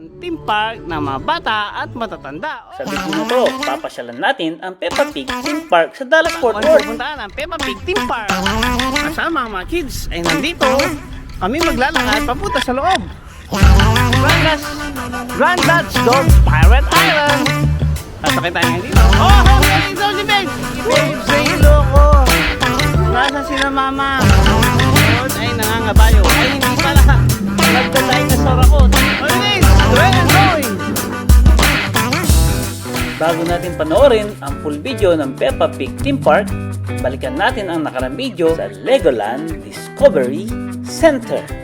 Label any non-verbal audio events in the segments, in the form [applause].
Ang theme park ng mga bata at matatanda. Sa na to, papasyalan natin ang Peppa Pig Theme Park sa Dallas Fort Worth. pupuntahan ang Peppa Pig Theme Park. Kasama ang mga kids ay nandito. Kami maglalakad papunta sa loob. Granddad's, Granddad's Dog Pirate Island. Sasakay tayo ngayon dito. Oh, oh, oh, si Babes. Babes, say hello ko. Nasaan sila mama? Ay nangangabayo. Ay, hindi pala. Oh, Babes, where are you going? Bago natin panoorin ang full video ng Peppa Pig Theme Park, balikan natin ang nakarang video sa Legoland Discovery Center.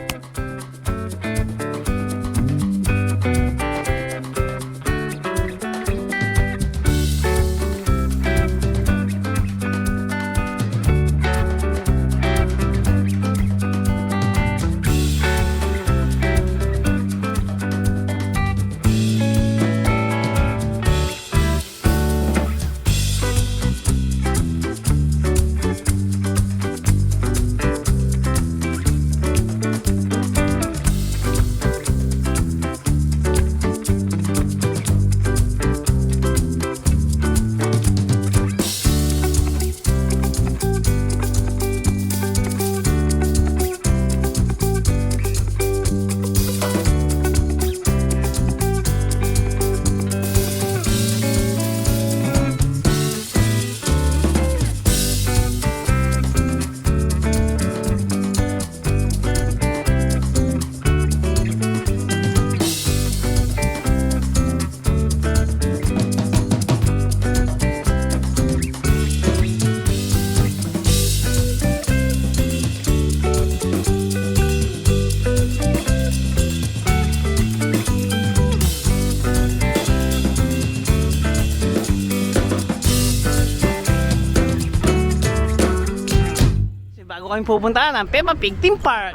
Kami pupuntahan ang Peppa Pig Theme Park.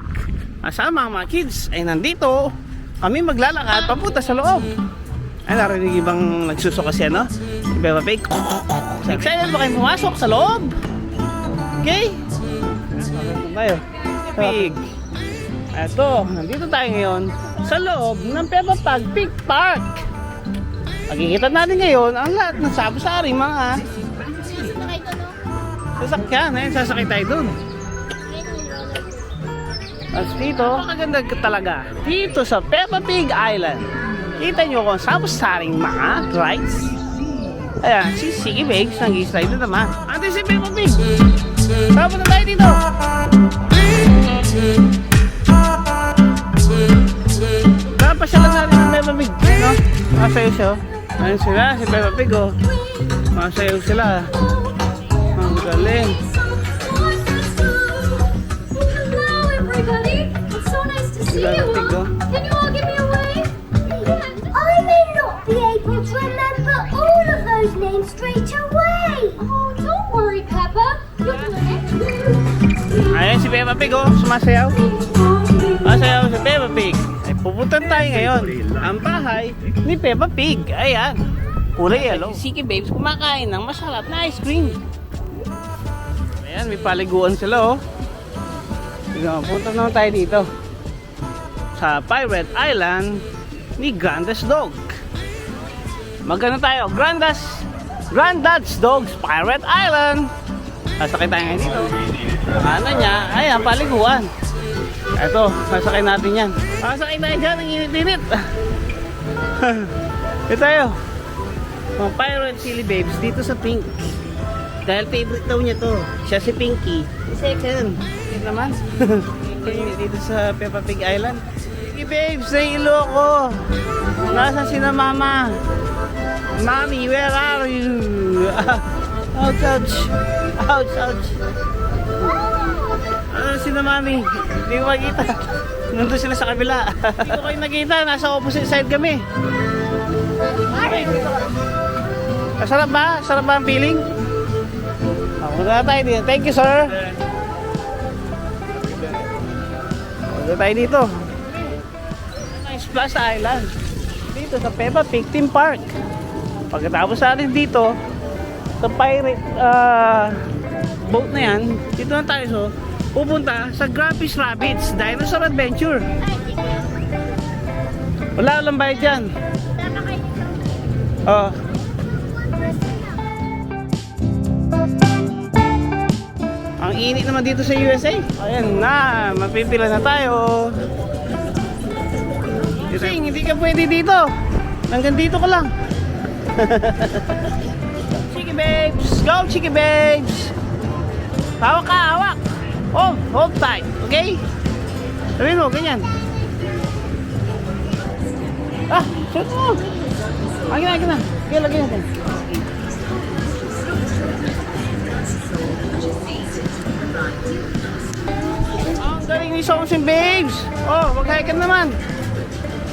Kasama ang mga kids ay nandito. Kami maglalakad papunta sa loob. Ay, narinig yung bang nagsuso kasi ano? Si Peppa Pig. Excited ba kayo pumasok sa loob? Okay? Tayo. Pig. Eto, nandito tayo ngayon sa loob ng Peppa Pig Pig Park. Makikita natin ngayon ang lahat ng sabu-saring mga sasakyan. Ayun, sasakay tayo dun. Tapos dito, napakaganda talaga. Dito sa Peppa Pig Island. Kita nyo kung sabu-saring mga rides. Ayan, si Siggy Bakes nag-slide na naman. Ate si Peppa Pig! Tama na tayo dito! Napasyalan natin ng Peppa Pig. No? Masayaw siya. oh. Ayun sila, si Peppa Pig oh. Masayaw sila. Ang galing. All. Can you all give me a wave? I may not be able to remember all of those names straight away. Oh, don't worry, Peppa. You'll learn it. Ayan si Peppa Pig oh, sumasayaw. Masayaw si Peppa Pig. Ay pupunta tayo ngayon. Ang bahay ni Peppa Pig. Ayan. Kulay yellow. Si Siki Babes kumakain ng masarap na ice cream. Ayan, may paliguan sila oh. Punta naman tayo dito. Sa Pirate Island ni Granda's Dog. Magano tayo? Granda's Granddad's Dog's Pirate Island. Sasakay tayo ngayon dito. Ano niya? Ayan, paliguan. Ito, sasakay natin yan. Sasakay tayo dyan, ang init-init. [laughs] Ito tayo. Mga Pirate Chili Babes dito sa Pink. Dahil favorite daw niya to. Siya si Pinky. Second. Yun naman. [laughs] dito sa Peppa Pig Island. Pinky Babes, hello ko. Nasaan si na mama? Mommy, where are you? [laughs] ouch, ouch. Ouch, ouch. Ano si mami? Hindi ko makita. Nandun sila sa kabila. [laughs] Dito kayo nakita. Nasa opposite side kami. Ah, Sarap ba? Sarap ba ang feeling? Ako na tayo dito. Thank you, sir. Punta tayo dito. Plaza Island. Dito sa Pig Theme Park. Pagkatapos natin dito, sa pirate ah, boat na yan, dito na tayo so, pupunta sa Grampy's Rabbits Dinosaur Adventure. Wala lang bayad dyan. Oo. Ang init naman dito sa USA. Ayan na, mapipila na tayo. Kasi hindi ka pwede dito. Hanggang dito ka lang. [laughs] Chiki babes! Go, chiki babes! Hawak ka, hawak! Hold, hold tight, okay? Sabihin mo, ganyan. Ah, shoot mo! Agin na, agin na. Okay, lagyan natin. Ang galing ni Somsin Babes! Oh, ka naman!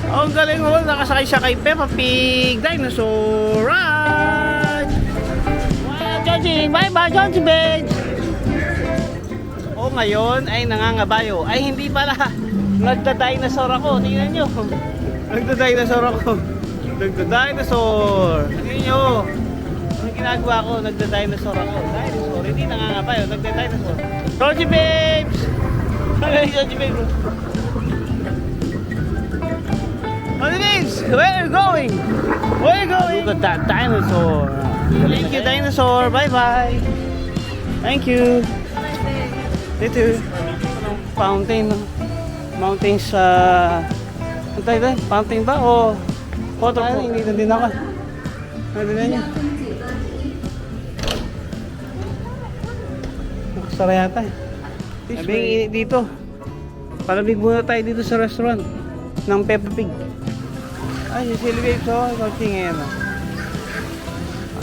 Oh, ang galing mo. Nakasakay siya kay Peppa Pig Dinosaur Ride! Wow, Joji! Bye-bye, Joji Babes! O ngayon ay nangangabayo. Ay hindi pala. [laughs] Nagda-dinosaur ako. Tingnan nyo. [laughs] Nagda-dinosaur ako. Nagda-dinosaur. Tingnan nyo. Anong ginagawa ko? Nagda-dinosaur ako. Dinosaur. Hindi nangangabayo. Nagda-dinosaur. Georgie Babes! Ay, Georgie Babes. Georgie Babes! Where are you going? Where are you going? Look at that dinosaur. Thank you, dinosaur. Bye-bye. Thank you. Dito, fountain? Mountain sa... Ano tayo doon? Fountain ba? O water Ay, hindi na din ako. Ano na niya? Nakasara yata eh. Sabi ang dito. Palamig muna tayo dito sa restaurant ng Peppa Pig. Ay, si oh. Coaching ngayon, oh.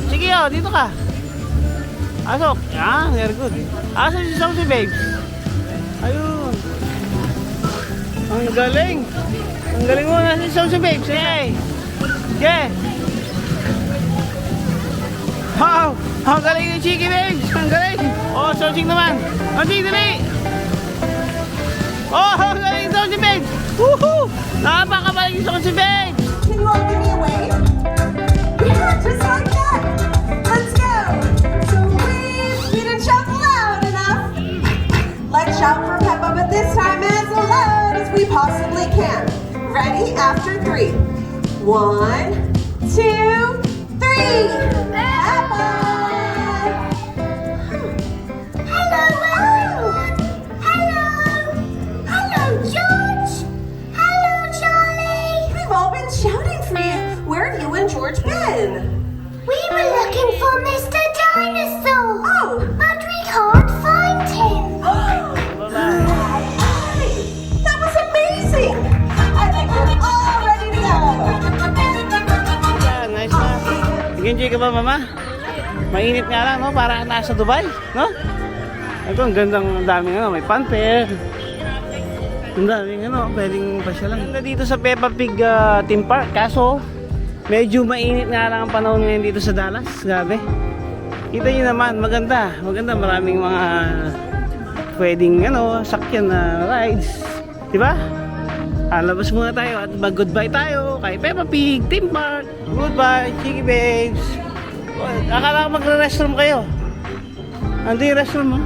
Sige, oh. Dito ka. Asok. Ah, very good. Asa si Saucy Babes? Ayun. Ang galing. Ang galing mo na si Saucy Babes. Yay. Yeah. Wow. Ang galing ni Chiki Babes. Ang galing. Oh, Saucy naman. Ang dali. Oh, ang galing ni Saucy Babes. Woohoo. Napakabalik ni Saucy Babes. Can you all give me a wave? Yeah, just like that. Let's go. So we didn't shout loud enough. Let's shout for Peppa, but this time as loud as we possibly can. Ready? After three. One, two, three. Nag-enjoy ka ba, mama? Mainit nga lang, no? Para nasa Dubai, no? Ito, ang gandang, ang daming ano, may panther. Ang daming ano, pwedeng pasyalan. Ganda dito sa Peppa Pig ah, Theme Park, kaso medyo mainit nga lang ang panahon ngayon dito sa Dallas, grabe. Kita nyo naman, maganda, maganda, maraming mga pwedeng ano, sakyan na rides. Di ba? Ah, labas muna tayo at mag-goodbye tayo kay Peppa Pig, Theme Park. Goodbye, Chiki Babes. Oh, Akala ko magre-restroom kayo. Ando yung restroom mo.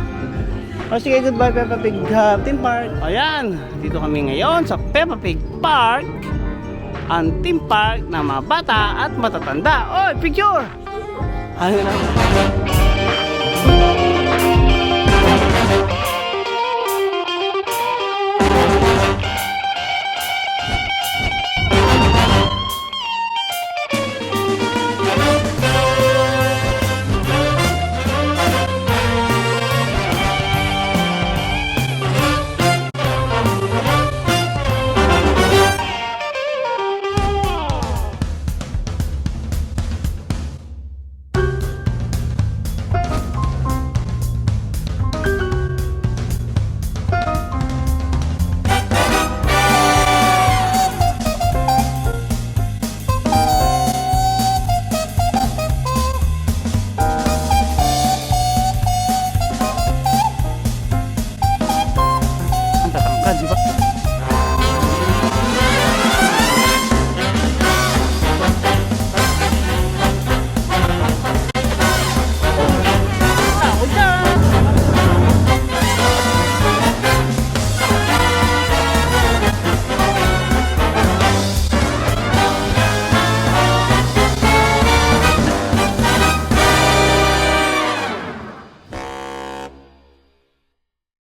O sige, goodbye Peppa Pig uh, Theme Park. Ayan, dito kami ngayon sa Peppa Pig Park. Ang theme park ng mga bata at matatanda. Oy, picture! Ano na?